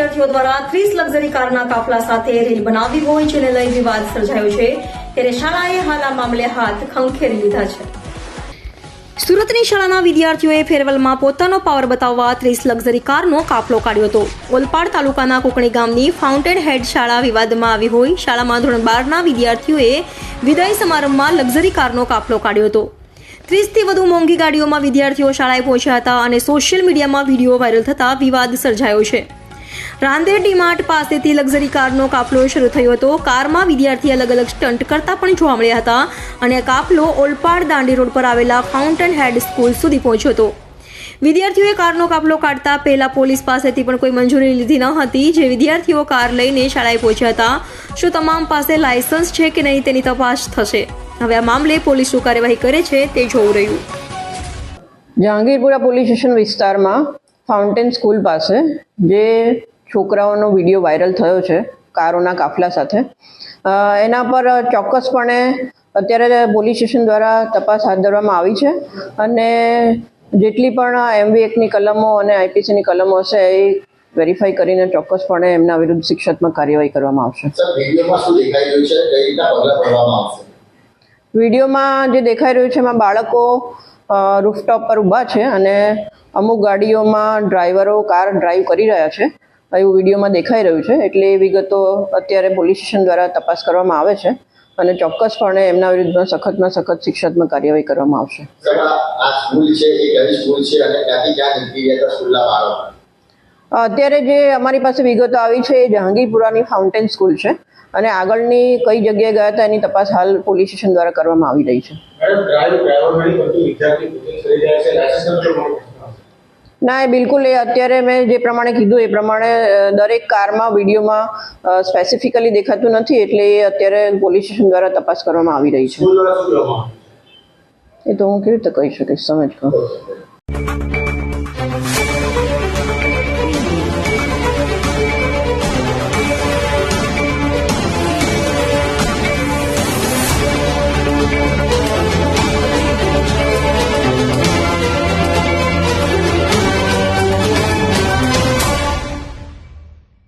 વિદ્યાર્થીઓ દ્વારા ત્રીસ લક્ઝરી કારના કાફલા સાથે રેલ બનાવી હોય જેને લઈ વિવાદ સર્જાયો છે, ત્યારે શાળાએ હાલ આ મામલે હાથ ખંખેરી લીધા છે. સુરતની શાળાના વિદ્યાર્થીઓએ ફેરવેલમાં પોતાનો પાવર બતાવવા ત્રીસ લક્ઝરી કારનો કાફલો કાઢ્યો હતો. ઓલપાડ તાલુકાના કુકણી ગામની ફાઉન્ટેન હેડ શાળા વિવાદમાં આવી હોય શાળામાં ધોરણ બારના વિદ્યાર્થીઓએ વિદાય સમારંભમાં લક્ઝરી કારનો કાફલો કાઢ્યો હતો. ત્રીસથી વધુ મોંઘી ગાડીઓમાં વિદ્યાર્થીઓ શાળાએ પહોંચ્યા હતા અને સોશિયલ મીડિયામાં વીડિયો વાયરલ થતા વિવાદ સર્જાયો છે. રાંદેર ડીમાર્ટ પાસેથી લક્ઝરી કારનો કાફલો શરૂ થયો હતો. કારમાં વિદ્યાર્થી અલગ અલગ સ્ટન્ટ કરતા પણ જોવા મળ્યા હતા અને કાફલો ઓલપાડ દાંડી રોડ પર આવેલા ફાઉન્ટેન હેડ સ્કૂલ સુધી પહોંચ્યો હતો. વિદ્યાર્થીઓએ કારનો કાફલો કાઢતા પહેલા પોલીસ પાસેથી પણ કોઈ મંજૂરી લીધી ન હતી. જે વિદ્યાર્થીઓ કાર લઈને શાળાએ પહોંચ્યા હતા. શું તમામ પાસે લાયસન્સ છે કે નહીં તેની તપાસ થશે. હવે આ મામલે પોલીસ શું કાર્યવાહી કરે છે તે જોવું રહ્યું. જહાંગીરપુરા પોલીસ સ્ટેશન વિસ્તારમાં ફાઉન્ટેન સ્કૂલ પાસે જે છોકરાઓનો વીડિયો વાયરલ થયો છે કારોના કાફલા સાથે. એના પર ચોક્કસપણે અત્યારે પોલીસ સ્ટેશન દ્વારા તપાસ હાથ ધરવામાં આવી છે અને જેટલી પણ એમવી એકની કલમો અને આઈપીસીની કલમો હશે એ વેરીફાઈ કરીને ચોક્કસપણે એમના વિરુદ્ધ શિક્ષાત્મક કાર્યવાહી કરવામાં આવશે? વિડીયોમાં જે દેખાઈ રહ્યું છે એમાં બાળકો રૂફટોપ પર ઊભા છે અને અમુક ગાડીઓમાં ડ્રાઈવરો કાર ડ્રાઈવ કરી રહ્યા છે. એવું વિડીયોમાં દેખાઈ રહ્યું છે. એટલે એ વિગતો અત્યારે પોલીસ સ્ટેશન દ્વારા તપાસ કરવામાં આવે છે અને ચોક્કસપણે એમના વિરુદ્ધમાં સખતમાં સખત શિક્ષાત્મક કાર્યવાહી કરવામાં આવશે. અત્યારે જે અમારી પાસે વિગતો આવી છે એ જહાંગીરપુરાની ફાઉન્ટેન સ્કૂલ છે અને આગળની કઈ જગ્યાએ ગયા હતા એની તપાસ હાલ પોલીસ સ્ટેશન દ્વારા કરવામાં આવી રહી છે. મેડમ ડ્રાઈવ ડ્રાઈવર નહીં કરતું વિદ્યાર્થી પોતે કરી જાય છે. લાયસન્સ નથી ના એ બિલકુલ એ અત્યારે મેં જે પ્રમાણે કીધું એ પ્રમાણે દરેક કારમાં વિડીયોમાં સ્પેસિફિકલી દેખાતું નથી એટલે એ અત્યારે પોલીસ સ્ટેશન દ્વારા તપાસ કરવામાં આવી રહી છે? એ તો હું કેવી રીતે કહી શકીશ સમજ